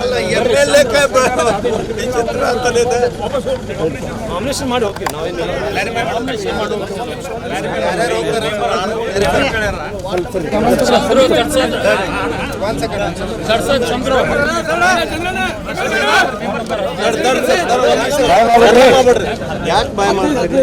ಅಲ್ಲ M L A ಚಿತ್ರ ಅಂತಲೇ ಇದೆ. ನಾಮಿನೇಷನ್ ಮಾಡಿ ಹೋಗ್ತೀವಿ ನಾವೇನು? ಯಾಕೆ ಬಾಯ್ ಮಾಡ್ತೀರಿ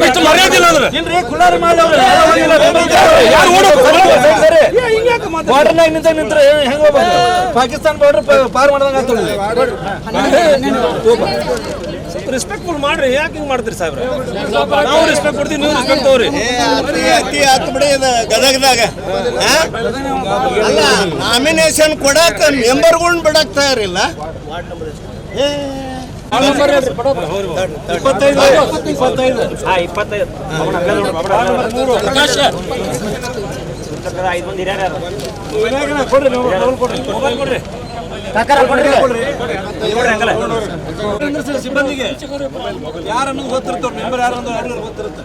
ಬಾಯ್ ಮರ್ಯಾದಿಲ್ಲ ಅಂದ್ರೆ? ಒಳಗೆ ಬರ್ರಿ ನಾಗರಾಜ್ ಸೂಚಕರಿ ಬಾರ್ಡರ್ನಾಗ ನಿಂತ ನಿಂತ್ರ ಹೆಂಗ ಪಾಕಿಸ್ತಾನ ಬಾರ್ಡರ್ ಪಾರ್ ಮಾಡ್ದಂಗ ರೆಸ್ಪೆಕ್ಟ್ಫುಲ್ ಮಾಡ್ರಿ. ಯಾಕೆ ಹಿಂಗ್ ಮಾಡ್ತೀರಿ ಸಾಹೇಬ್ರ? ನಾವು ರೆಸ್ಪೆಕ್ಟ್ ಕೊಡ್ತೀವಿ ನೀವು ರೆಸ್ಪೆಕ್ಟ್ ತಗೋರಿ. ಅತಿ ಹತ್ತು ಬಿಡಿ ಇದು ಗದಗದಾಗ? ಅಲ್ಲ ನಾಮಿನೇಷನ್ ಕೊಡಕ್ಕೆ ಮೆಂಬರ್ಗಳನ್ನ ಬಿಡಕ್ ತಯಾರಿಲ್ಲ. ಏ, ಸಿಬ್ಬಂದಿಗೆ ಯಾರನ್ನು ಗೊತ್ತಿರ್ತಾವ ಮೆಂಬರ್ ಯಾರು ಗೊತ್ತಿರುತ್ತೆ?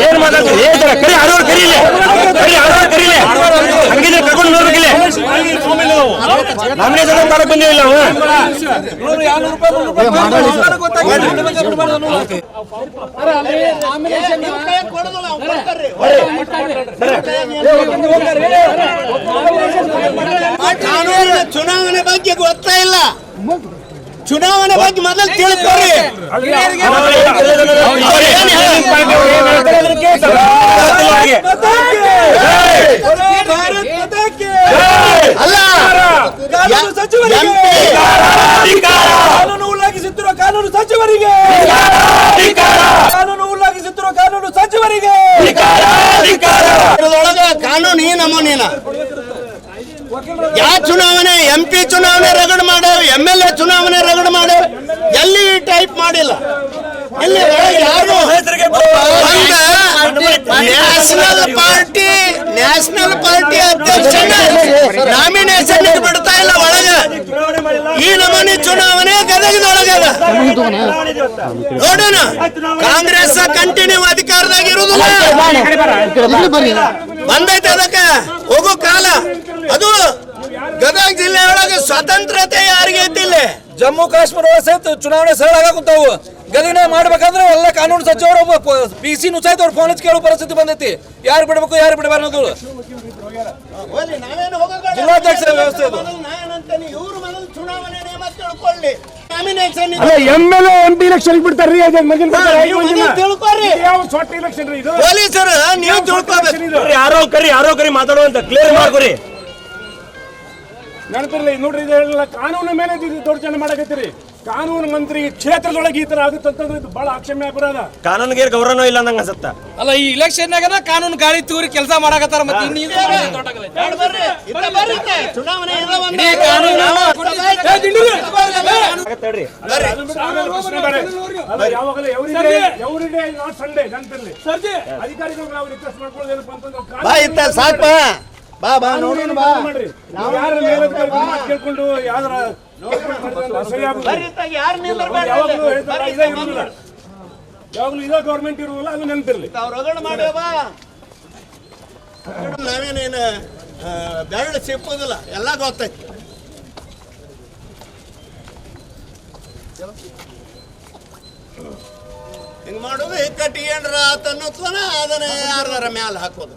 ಏನ್ ಮಾತಾಡ್ತಾರೆ ಏನ್ ಸರ್ ಕರಿ ಆಡೋರು ಕರೀಲಿ ಕರಿ ಆಡೋರು ಕರೀಲಿ ಹಂಗಿದ್ರೆ ಕರ್ಕೊಂಡು ನೋಡ್ಬೇಕಿಲ್ಲ ನಾಮಿನೇಷನ್ ಮಾಡಕ್ ಬಂದಿಲ್ಲ ನಾವು ಕಾನೂನು ಚುನಾವಣೆ ಬಗ್ಗೆ ಗೊತ್ತಾ ಇಲ್ಲ ಚುನಾವಣೆ ಬಗ್ಗೆ ಮೊದಲು ತಿಳ್ಕೊರಿ ಅಲ್ಲ. ಕಾನೂನು ಉಲ್ಲಂಘಿಸುತ್ತಿರುವ ಕಾನೂನು ಸಚಿವರಿಗೆ. ಕಾನೂನು ಉಲ್ಲಂಘಿಸುತ್ತಿರುವ ಕಾನೂನು ಸಚಿವರಿಗೆ. ಒಳಗ ಕಾನೂನು ಈ ನಮೂನಿನ. ಯಾವ ಚುನಾವಣೆ ಎಂ ಪಿ ಚುನಾವಣೆ ರಗಡ್ ಮಾಡೋ ಎಂ ಎಲ್ ಎ ಚುನಾವಣೆ ರಗಡ್ ಮಾಡೋ ಎಲ್ಲಿ ಟೈಪ್ ಮಾಡಿಲ್ಲ ಎಲ್ಲಿ ಯಾರು ನ್ಯಾಷನಲ್ ಪಾರ್ಟಿ ನ್ಯಾಷನಲ್ ಪಾರ್ಟಿ ಅಧ್ಯಕ್ಷ ನಾಮಿನೇಷನ್ ಬಿಡ್ತಾ ಇಲ್ಲ ಒಳಗ ಈ ನಮನಿ ಚುನಾವಣೆ ಗದಗದೊಳಗದ. ನೋಡೋಣ ಕಾಂಗ್ರೆಸ್ ಕಂಟಿನ್ಯೂ ಅಧಿಕಾರದಾಗ ಇರುವುದಿಲ್ಲ. ಬಂದೈತೆ ಅದಕ್ಕೆ. ಹೋಗೋ ಕಾಲ. ಅದು ಗದಗ ಜಿಲ್ಲೆಯೊಳಗೆ ಸ್ವತಂತ್ರತೆ ಯಾರಿಗೆ ಐತಿಲ್ಲ ಜಮ್ಮು ಕಾಶ್ಮೀರ ಒಳಗೆ ಸಹಿತ ಚುನಾವಣೆ ಸರಳ ಆಗಾಕುಂತಾವು ಗದಗಿನ ಮಾಡ್ಬೇಕಂದ್ರೆ ಎಲ್ಲ ಕಾನೂನು ಸಚಿವರು ಪಿ ಸಿ ಸಹಿತ ಅವ್ರು ಫೋನ್ ಹಚ್ಚಿ ಕೇಳೋ ಪರಿಸ್ಥಿತಿ ಬಂದೈತಿ. ಯಾರು ಬಿಡ್ಬೇಕು ಯಾರು ಬಿಡಬಾರ್ದು ಜಿಲ್ಲಾಧ್ಯಕ್ಷರ ವ್ಯವಸ್ಥೆ ಇದು. ಇವರು ಮೊದಲು ಚುನಾವಣೆ ನಿಯಮ ತಿಳ್ಕೊಳ್ಳಿ. Nomination M L M P election ಬಿಡ್ತಾರ್ರಿ ಅದೇ ಮಗಿನ ತಿಳ್ಕೊರಿ ಯಾವ ಸೊಟ್ಟ ಇಲೆಕ್ಷನ್ ರೀ ಇದು? ಪೊಲೀಸರು ನೀವು ತಿಳ್ಕೊಬೇಕು ಯಾರೋ ಕರಿ ಯಾರೋ ಕರಿ ಮಾತಾಡುವಂತ ಕ್ಲಿಯರ್ ಮಾಡ್ಕೊರಿ. ನೆನಪಿರ್ಲಿ ನೋಡ್ರಿ ಇದೆಲ್ಲ ಕಾನೂನು ಮೇಲೆ ಇದು ದೌರ್ಜನ್ಯ ಮಾಡಕತ್ತೀರಿ. ಕಾನೂನು ಮಂತ್ರಿ ಕ್ಷೇತ್ರದೊಳಗೆ ಈ ತರ ಆಗುತ್ತಂತಂದ್ರೆ ಇದು ಬಹಳ ಆಕ್ಷೇಪ ಅಪರಾಧ ಕಾನೂನಿಗೆ ಗೌರವ ಇಲ್ಲ ಅಂದಂಗ ಅನ್ಸತ್ತ. ಅಲ್ಲ ಈ ಇಲೆಕ್ಷನ್ ಕಾನೂನು ಗಾಳಿ ತೂರಿ ಕೆಲಸ ಮಾಡಾಕತ್ತಾರ ಮತ್ತೆ ಅಧಿಕಾರಿಗಳು ನಾವು ರಿಕ್ವೆಸ್ಟ್ ಅಂತಂದ್ರೆ ಬಾ ಬಾ ನೋಡೋಣ ಬಾ. ಮಾಡ್ರಿ? ನಾವು ಯಾರ ಮೇಲಧಿಕಾರಿಗಳ ಮಾತು ಕೇಳ್ಕೊಂಡು ಯಾವ್ದಾರ ಯಾವಾಗಲೂ ಇದೇ ಗೌರ್ಮೆಂಟ್ ಇರುವಲ್ಲ ಅದು ನೆನಪಿರ್ಲಿ. ನಾವೇನೇನು ಬೆರಳು ಸಿಪ್ಪೋದಿಲ್ಲ ಎಲ್ಲ ಗೊತ್ತೈತಿ. ಹಿಂಗ್ ಮಾಡೋದು ಹಿಕ್ಕಟ್ಟಿ ಏನ್ರ ಆತನ್ನೋತ್ವನ ಅದನ್ನ ಯಾರ ಮ್ಯಾಲ ಹಾಕೋದು.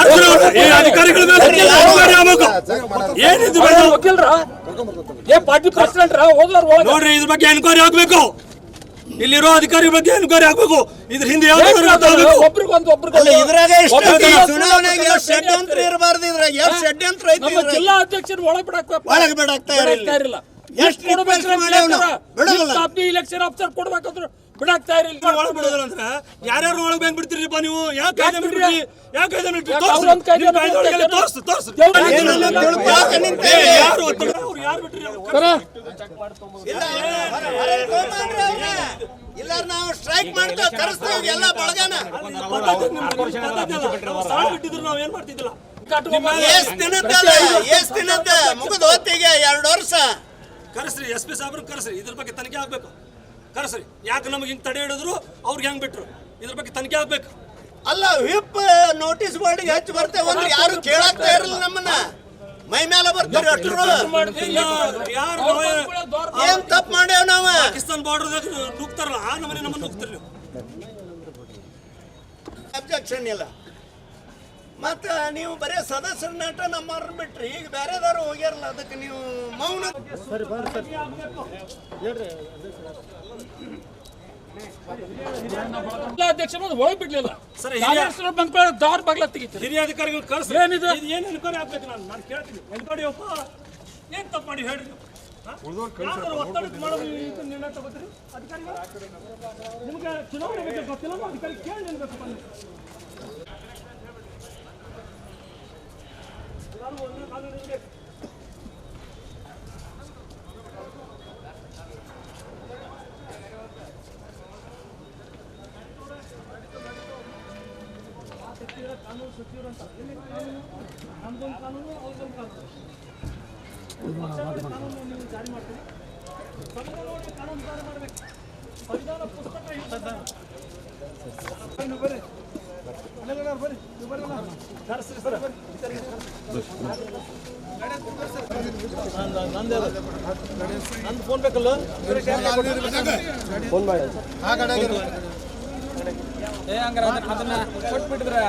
ಅದನ್ನ ಹಾಕ್ರಿ. ಏನಿದು ವಕೀಲ್ರ? ಏ ಪಾರ್ಟಿ ಪ್ರೆಸಿಡೆಂಟ್ ಹೋದ್ಲಾರ ಒಳಗ. ನೋಡ್ರಿ ಇದ್ರ ಬಗ್ಗೆ ಎನ್ಕ್ವೈರಿ ಆಗ್ಬೇಕು. ಇಲ್ಲಿರೋ ಅಧಿಕಾರಿ ಬಗ್ಗೆ ಎನ್ಕ್ವೈರಿ ಆಗ್ಬೇಕು. ಇದ್ರ ಹಿಂದೆ ಷಡ್ಯಂತ್ರ ಇರಬಾರ್ದು ಇದ್ರಾಗ? ಎಷ್ಟು ಷಡ್ಯಂತ್ರ ಐತಿ? ಜಿಲ್ಲಾ ಅಧ್ಯಕ್ಷರು ಒಳಗೆ ಬಿಡಕ್ ಒಳಗೆ ಬಿಡಾಕ್ತಾ ಇರಲಿಲ್ಲ. ಎಷ್ಟು? ಇಲೆಕ್ಷನ್ ಆಫೀಸರ್ ಕೊಡ್ಬೇಕಂದ್ರೆ ಬಿಡಾಕ್ತಾ ಇರಲಿಲ್ಲ ಒಳಗೆ ಬಿಡೋದಿಲ್ಲ ಅಂದ್ರೆ ಯಾರ್ಯಾರು ಒಳಗೆ ಬಂದ್ ಬಿಡ್ತೀರಿಪ್ಪ ನೀವು? ಯಾಕೆ ಕಾಯ್ದೆ ಬಿಡ್ರಿ? ಯಾಕೆ ಕಾಯ್ದೆ ಬಿಡ್ರಿ ತೋರ್ಸು. ಕಾಯ್ದೆ ಒಳಗೆಲ್ಲ ತೋರ್ಸು ತೋರ್ಸು. ಯಾರು ಒತ್ತಡ? ಅವ್ರು ಯಾರು ಬಿಟ್ರಿ ಅವ್ರು? ಇಲ್ಲ, ನಾವು ಸ್ಟ್ರೈಕ್ ಮಾಡ್ತೇವೆ ಕರೆಸ್ತೇವೆ ಎಲ್ಲ ಬಳಗನ. ಸಾಲ ಬಿಟ್ಟಿದ್ರು ನಾವ್ ಏನ್ ಮಾಡ್ತಿದ್ದಿಲ್ಲ ಎಷ್ಟ್ ದಿನದ್ದಲ್ಲ ಎಷ್ಟ್ ದಿನದ ಮುಗಿದ ಹೊತ್ತಿಗೆ ಎರಡು ವರ್ಷ. ಕರೆಸ್ರಿ ಎಸ್ ಪಿ ಸಾಹೇಬ್ರು ಕರೆಸ್ರಿ. ಇದ್ರ ಬಗ್ಗೆ ತನಿಖೆ ಆಗ್ಬೇಕು. ಕರೆಸ್ರಿ ಯಾಕೆ ನಮಗೆ ಹಿಂಗೆ ತಡೆ ಹಿಡಿದ್ರು ಅವ್ರಿಗೆ ಹೆಂಗೆ ಬಿಟ್ರು? ಇದ್ರ ಬಗ್ಗೆ ತನಿಖೆ ಆಗ್ಬೇಕು. ಅಲ್ಲ ವಿಪ್ ನೋಟಿಸ್ ಬೋರ್ಡ್ಗೆ ಹೆಚ್ಚು ಬರ್ತೇವೆ ಅಂದ್ರೆ ಯಾರು ಕೇಳಾಕ್ತಾ ಇರಲಿಲ್ಲ ನಮ್ಮನ್ನ. ಮೈ ಮೇಲೆ ಬರ್ತಾರೆ ಯಾರು ಯಾರು ಏನ್ ತಪ್ಪು ಮಾಡ್ಯಾವ ನಾವ? ಪಾಕಿಸ್ತಾನ ಬಾರ್ಡರ್ದಾಗ ನುಗ್ತಾರಲ್ಲ ಆ ನಮ್ಮನೆ ನಮ್ಮನ್ನ ನುಗ್ತಿರ್ಲಿ ಅಬ್ಜೆಕ್ಷನ್ ಇಲ್ಲ. ಮತ್ತ ನೀವು ಬರೇ ಸದಸ್ಯರ ನಟ ನಮ್ಮ ಬಿಟ್ರಿ ಈಗ ಬೇರೆದಾರು ಹೋಗ್ಯಾರಲ್ಲ ಅದಕ್ಕೆ ನೀವು ಮೌನ ಅಧ್ಯಕ್ಷರು ಒಳಗೆ ಬಿಡ್ಲಿಲ್ಲ. ಸರ್, ಹಿರಿಯ- ಬಂದ್ಕೊಳ್ಳೋ ದಾರ್ ಬಾಗ್ಲ ತೆಗಿತಾರೆ. ಹಿರಿಯ ಅಧಿಕಾರಿಗಳು ಕಳಿಸಿ ಏನಿದು? ಇದು ಏನು ಎನ್ಕ್ವೈರಿ ಆಗ್ಬೇಕು ನಾನು? ನಾನು ಕೇಳ್ತೀನಿ. ಎನ್ಕ್ವೈರಿ ಅಪ್ಪ ಏನ್ ತಪ್ಪು ಮಾಡಿ ಕಾನೂನು ಸಚಿವರಂತ ನಮ್ದೊಂದು ಕಾನೂನು ಅವ್ರಿಗೊಂದು ಕಾನೂನು ಕಾನೂನು ನೀವು ಜಾರಿ ಮಾಡ್ತೀರಿ ಸಂವಿಧಾನವನ್ನು ಕಾನೂನು ಜಾರಿ ಮಾಡಬೇಕು ಸಂವಿಧಾನ ಪುಸ್ತಕ ಇರ್ತದೆ ನಂದು ಫೋನ್ ಬೇಕಲ್ಲ ಫೋನ್ ಮಾಡಿ ಏ ಹಂಗಾರ ಅದನ್ನ ಕೊಟ್ಬಿಟ್ಟಿದ್ರೆ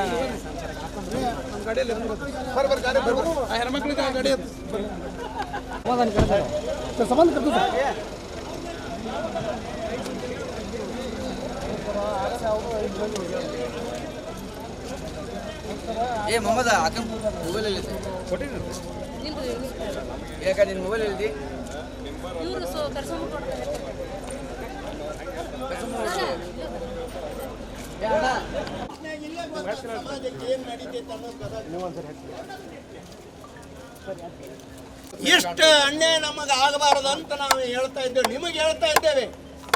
ಹೆಣ್ಮಕ್ಳಿಗೆ ಆ ಗಾಡಿ ಸಂಬಂಧ ಕರ್ತು ಅವರು ಏ ಮೊಹಮ್ಮದ ಅಕ್ಕ ಮೊಬೈಲ್ ಎಲ್ಲಿ ಯಾಕ ನಿನ್ನ ಮೊಬೈಲ್ ಎಲ್ಲಿ ಇಷ್ಟ ಅನ್ಯಾಯ ನಮಗೆ ಆಗಬಾರದು ಅಂತ ನಾವು ಹೇಳ್ತಾ ಇದ್ದೇವೆ ನಿಮಗೆ ಹೇಳ್ತಾ ಇದ್ದೇವೆ.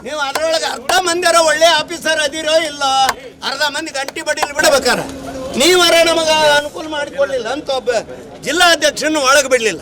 ನೀವು ಅದ್ರೊಳಗೆ ಅರ್ಧ ಮಂದಿರ ಒಳ್ಳೆ ಆಫೀಸರ್ ಅದಿರೋ ಇಲ್ಲ, ಅರ್ಧ ಮಂದಿ ಗಂಟಿ ಬಡಿಲಿ ಬಿಡ್ಬೇಕಾರ. ನೀವರ ನಮಗೆ ಅನುಕೂಲ ಮಾಡಿಕೊಡ್ಲಿಲ್ಲ ಅಂತ ಒಬ್ಬ ಜಿಲ್ಲಾಧ್ಯಕ್ಷನ ಒಳಗೆ ಬಿಡಲಿಲ್ಲ.